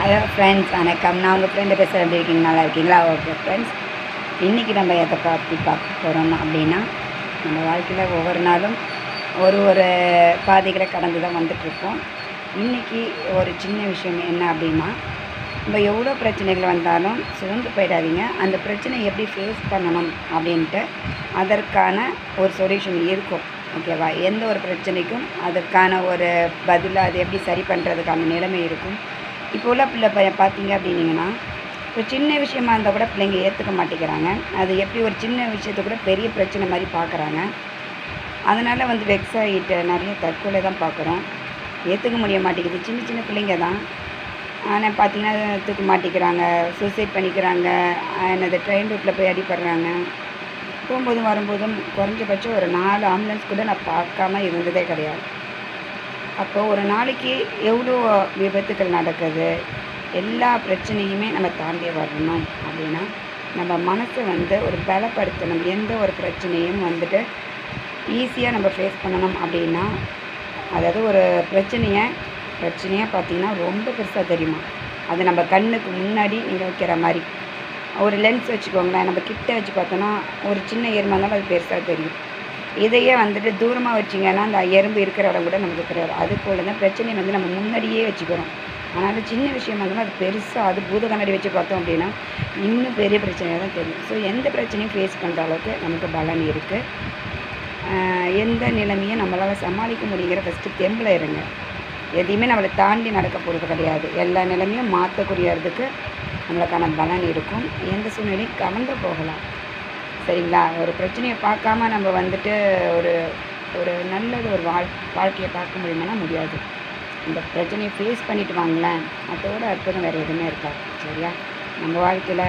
Hello friends வணக்கம். நான் உங்கள் ஃப்ரெண்டு பேசுகிற எப்படி இருக்கீங்க? நல்லா இருக்கீங்களா? ஓகே ஃப்ரெண்ட்ஸ் இன்றைக்கி நம்ம எதை பற்றி பார்க்க போகிறோம் அப்படின்னா நம்ம வாழ்க்கையில் ஒவ்வொரு நாளும் ஒரு ஒரு பாதைகளை கடந்து தான் வந்துட்டுருக்கோம் இன்றைக்கி ஒரு சின்ன விஷயம் என்ன அப்படின்னா நம்ம எவ்வளோ பிரச்சனைகள் வந்தாலும் சிறந்து போயிடாதீங்க. அந்த பிரச்சனை எப்படி ஃபேஸ் பண்ணணும் அப்படின்ட்டு அதற்கான ஒரு சொல்யூஷன் இருக்கும். ஓகேவா எந்த ஒரு பிரச்சனைக்கும் அதற்கான ஒரு பதிலாக அது எப்படி சரி பண்ணுறதுக்கான நிலைமை இருக்கும். இப்போ உள்ள பிள்ளை பையன் பார்த்தீங்க அப்படின்னீங்கன்னா இப்போ சின்ன விஷயமா இருந்தால் கூட பிள்ளைங்க ஏற்றுக்க மாட்டேங்கிறாங்க. அது எப்படி ஒரு சின்ன விஷயத்தை கூட பெரிய பிரச்சனை மாதிரி பார்க்குறாங்க. அதனால் வந்து வெக்ஸ் ஆகிட்டு நிறைய தற்கொலை தான் பார்க்குறோம். ஏற்றுக்க முடிய மாட்டேங்குது. சின்ன சின்ன பிள்ளைங்க தான். ஆனால் பார்த்தீங்கன்னா தூக்க மாட்டேங்கிறாங்க. சூசைட் பண்ணிக்கிறாங்க. என்னது ட்ரெயின் ரூட்டில் போய் அடிப்படுறாங்க போகும்போதும் வரும்போதும் குறைஞ்சபட்சம் ஒரு நாலு ஆம்புலன்ஸ் கூட நான் பார்க்காம இருந்ததே கிடையாது. அப்போ ஒரு நாளைக்கு எவ்வளோ விபத்துக்கள் நடக்குது? எல்லா பிரச்சனையுமே நம்ம தாண்டி வரணும் அப்படின்னா நம்ம மனசை வந்து ஒரு பலப்படுத்தணும். எந்த ஒரு பிரச்சனையும் வந்துட்டு ஈஸியாக நம்ம ஃபேஸ் பண்ணணும் அப்படின்னா அதாவது ஒரு பிரச்சனையை பிரச்சனையாக பார்த்தீங்கன்னா ரொம்ப பெருசாக தெரியுமா? அது நம்ம கண்ணுக்கு முன்னாடி நீங்கள் வைக்கிற மாதிரி. ஒரு லென்ஸ் வச்சுக்கோங்களேன். நம்ம கிட்ட வச்சு பார்த்தோன்னா ஒரு சின்ன எறும்பு இருந்தாலும் அது பெருசாக தெரியும். இதையே வந்துட்டு தூரமாக வச்சிங்கன்னா அந்த எறும்பு இருக்கிற இடம் கூட நமக்கு தெரியாது. அது போல தான் பிரச்சனையை வந்து நம்ம முன்னாடியே வச்சுக்கிறோம். அதனால் சின்ன விஷயமா இருந்தாலும் அது பெருசாக அது பூத கண்ணாடி வச்சு பார்த்தோம் அப்படின்னா இன்னும் பெரிய பிரச்சனையாக தான் தெரியும். ஸோ எந்த பிரச்சனையும் ஃபேஸ் பண்ணுற அளவுக்கு நமக்கு பலன் இருக்குது எந்த நிலைமையும் நம்மளால் சமாளிக்க முடியுங்கிற ஃபஸ்ட்டு தெம்பில் இருங்க. எதையுமே நம்மளை தாண்டி நடக்க போகிறது கிடையாது. எல்லா நிலைமையும் மாற்றக்கூடியதுக்கு நம்மளுக்கான பலன் இருக்கும். எந்த சூழ்நிலையும் கடந்து போகலாம். சரிங்களா? ஒரு பிரச்சனையை பார்க்காம நம்ம வந்துட்டு ஒரு ஒரு நல்லது ஒரு வாழ் வாழ்க்கையை பார்க்க முடியுமானா முடியாது. இந்த பிரச்சனையை ஃபேஸ் பண்ணிட்டு வாங்களேன். அதோட அற்புதம் வேறு எதுவுமே இருக்காது. சரியா? நம்ம வாழ்க்கையில்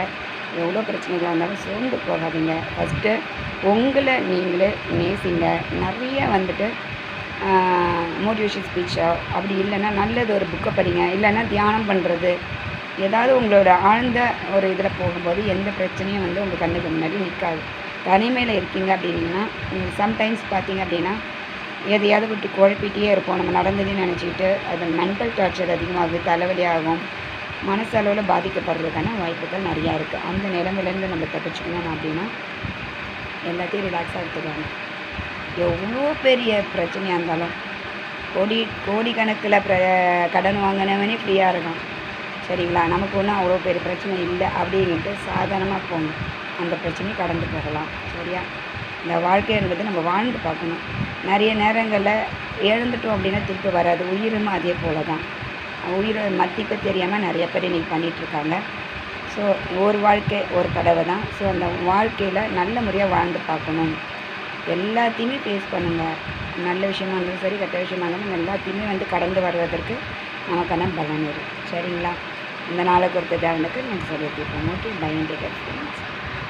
எவ்வளோ பிரச்சனைகளாக இருந்தாலும் சோர்ந்து போகாதீங்க. ஃபஸ்ட்டு உங்களை நீங்களே நேசிங்க. நிறைய வந்துட்டு மோட்டிவேஷன் ஸ்பீச்சோ அப்படி இல்லைன்னா நல்லது ஒரு புக்கை படிங்க. இல்லைன்னா தியானம் பண்ணுறது ஏதாவது உங்களோட ஆழ்ந்த ஒரு இதில் போகும்போது எந்த பிரச்சனையும் வந்து உங்கள் கண்ணுக்கு முன்னாடி நிற்காது. தனிமையில் இருக்கீங்க அப்படின்னா சம்டைம்ஸ் பார்த்தீங்க அப்படின்னா எதையாவது விட்டு குழப்பிட்டே இருப்போம். நம்ம நடந்ததுன்னு நினச்சிக்கிட்டு அது மென்டல் டார்ச்சர் அதிகமாகுது தலைவலி ஆகும். மனசளவில் பாதிக்கப்படுறதுக்கான வாய்ப்புகள் நிறையா இருக்குது அந்த நிலைமையிலேருந்து நம்ம தப்பிச்சுக்கணும் அப்படின்னா எல்லாத்தையும் ரிலாக்ஸாக எடுத்துக்கோங்க. எவ்வளோ பெரிய பிரச்சனையாக இருந்தாலும் கோடி கோடிக்கணக்கில் ப்ர கடன் வாங்கினவனே ஃப்ரீயாக இருக்கான். சரிங்களா? நமக்கு ஒன்றும் அவ்வளோ பெரிய பிரச்சனை இல்லை அப்படின்ட்டு சாதாரணமாக போகணும் அந்த பிரச்சனையை கடந்து போகலாம். சரியா? இந்த வாழ்க்கைன்றது நம்ம வாழ்ந்து பார்க்கணும். நிறைய நேரங்களில் இழந்துட்டோம் அப்படின்னா திருப்பி வராது. உயிரும் அதே போல தான் உயிரை மத்திக்க தெரியாமல் நிறைய பேர் இன்றைக்கி பண்ணிகிட்ருக்காங்க ஸோ ஒரு வாழ்க்கை ஒரு தடவை தான் ஸோ அந்த வாழ்க்கையில் நல்ல முறையாக வாழ்ந்து பார்க்கணும். எல்லாத்தையுமே ஃபேஸ் பண்ணுங்கள் நல்ல விஷயமா இருந்தாலும் சரி கெட்ட விஷயமா இருந்தாலும் எல்லாத்தையுமே வந்து கடந்து வர்றதற்கு நமக்கான பலன் இருக்குது சரிங்களா? இந்த நாளுக்கு ஒருத்தர் தேவனுக்கு நான் சொல்லியிருக்கேன் ஓகே பயன் டேக்